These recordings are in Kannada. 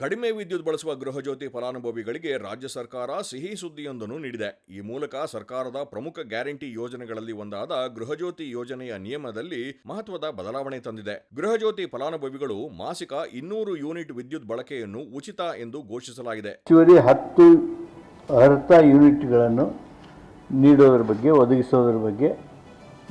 ಕಡಿಮೆ ವಿದ್ಯುತ್ ಬಳಸುವ ಗೃಹಜ್ಯೋತಿ ಫಲಾನುಭವಿಗಳಿಗೆ ರಾಜ್ಯ ಸರ್ಕಾರ ಸಿಹಿ ಸುದ್ದಿಯೊಂದನ್ನು ನೀಡಿದೆ. ಈ ಮೂಲಕ ಸರ್ಕಾರದ ಪ್ರಮುಖ ಗ್ಯಾರಂಟಿ ಯೋಜನೆಗಳಲ್ಲಿ ಒಂದಾದ ಗೃಹಜ್ಯೋತಿ ಯೋಜನೆಯ ನಿಯಮದಲ್ಲಿ ಮಹತ್ವದ ಬದಲಾವಣೆ ತಂದಿದೆ. ಗೃಹಜ್ಯೋತಿ ಫಲಾನುಭವಿಗಳು ಮಾಸಿಕ ಇನ್ನೂರು ಯೂನಿಟ್ ವಿದ್ಯುತ್ ಬಳಕೆಯನ್ನು ಉಚಿತ ಎಂದು ಘೋಷಿಸಲಾಗಿದೆ. ಹತ್ತು ಅರ್ಹ ಯೂನಿಟ್ಗಳನ್ನು ನೀಡೋದ್ರ ಬಗ್ಗೆ, ಒದಗಿಸೋದ್ರ ಬಗ್ಗೆ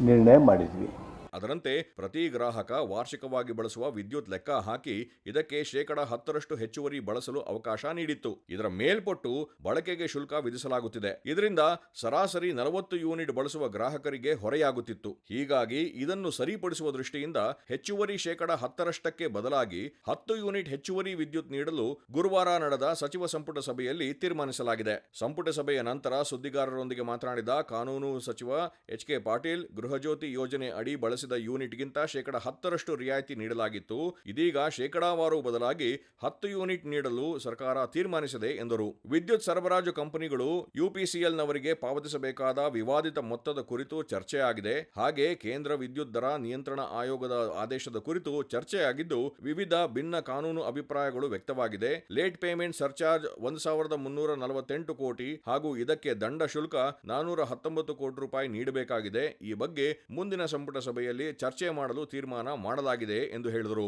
ನಿರ್ಣಯ ಮಾಡಿದ್ವಿ. ಅದರಂತೆ ಪ್ರತಿ ಗ್ರಾಹಕ ವಾರ್ಷಿಕವಾಗಿ ಬಳಸುವ ವಿದ್ಯುತ್ ಲೆಕ್ಕ ಹಾಕಿ ಇದಕ್ಕೆ ಶೇಕಡ ಹತ್ತರಷ್ಟು ಹೆಚ್ಚುವರಿ ಬಳಸಲು ಅವಕಾಶ ನೀಡಿತ್ತು. ಇದರ ಮೇಲ್ಪಟ್ಟು ಬಳಕೆಗೆ ಶುಲ್ಕ ವಿಧಿಸಲಾಗುತ್ತಿದೆ. ಇದರಿಂದ ಸರಾಸರಿ ನಲವತ್ತು ಯೂನಿಟ್ ಬಳಸುವ ಗ್ರಾಹಕರಿಗೆ ಹೊರೆಯಾಗುತ್ತಿತ್ತು. ಹೀಗಾಗಿ ಇದನ್ನು ಸರಿಪಡಿಸುವ ದೃಷ್ಟಿಯಿಂದ ಹೆಚ್ಚುವರಿ ಶೇಕಡ ಹತ್ತರಷ್ಟಕ್ಕೆ ಬದಲಾಗಿ ಹತ್ತು ಯೂನಿಟ್ ಹೆಚ್ಚುವರಿ ವಿದ್ಯುತ್ ನೀಡಲು ಗುರುವಾರ ನಡೆದ ಸಚಿವ ಸಂಪುಟ ಸಭೆಯಲ್ಲಿ ತೀರ್ಮಾನಿಸಲಾಗಿದೆ. ಸಂಪುಟ ಸಭೆಯ ನಂತರ ಸುದ್ದಿಗಾರರೊಂದಿಗೆ ಮಾತನಾಡಿದ ಕಾನೂನು ಸಚಿವ ಎಚ್ ಕೆ ಪಾಟೀಲ್ ಗೃಹಜ್ಯೋತಿ ಯೋಜನೆ ಅಡಿ ಬಳಸಿದ ಯೂನಿಟ್ಗಿಂತ ಶೇಕಡ ಹತ್ತರಷ್ಟು ರಿಯಾಯಿತಿ ನೀಡಲಾಗಿತ್ತು. ಇದೀಗ ಶೇಕಡಾವಾರು ಬದಲಾಗಿ ಹತ್ತು ಯೂನಿಟ್ ನೀಡಲು ಸರ್ಕಾರ ತೀರ್ಮಾನಿಸಿದೆ ಎಂದರು. ವಿದ್ಯುತ್ ಸರಬರಾಜು ಕಂಪನಿಗಳು ಯುಪಿಸಿಎಲ್ನವರಿಗೆ ಪಾವತಿಸಬೇಕಾದ ವಿವಾದಿತ ಮೊತ್ತದ ಕುರಿತು ಚರ್ಚೆಯಾಗಿದೆ. ಹಾಗೆ ಕೇಂದ್ರ ವಿದ್ಯುತ್ ದರ ನಿಯಂತ್ರಣ ಆಯೋಗದ ಆದೇಶದ ಕುರಿತು ಚರ್ಚೆಯಾಗಿದ್ದು ವಿವಿಧ ಭಿನ್ನ ಕಾನೂನು ಅಭಿಪ್ರಾಯಗಳು ವ್ಯಕ್ತವಾಗಿದೆ. ಲೇಟ್ ಪೇಮೆಂಟ್ ಸರ್ಚಾರ್ಜ್ ಒಂದು ಸಾವಿರದ ಮುನ್ನೂರ ನಲವತ್ತೆಂಟು ಕೋಟಿ ಹಾಗೂ ಇದಕ್ಕೆ ದಂಡ ಶುಲ್ಕ ನಾನೂರ ಹತ್ತೊಂಬತ್ತು ಕೋಟಿ ರೂಪಾಯಿ ನೀಡಬೇಕಾಗಿದೆ. ಈ ಬಗ್ಗೆ ಮುಂದಿನ ಸಂಪುಟ ಸಭೆಯಲ್ಲಿ ಚರ್ಚೆ ಮಾಡಲು ತೀರ್ಮಾನ ಮಾಡಲಾಗಿದೆ ಎಂದು ಹೇಳಿದರು.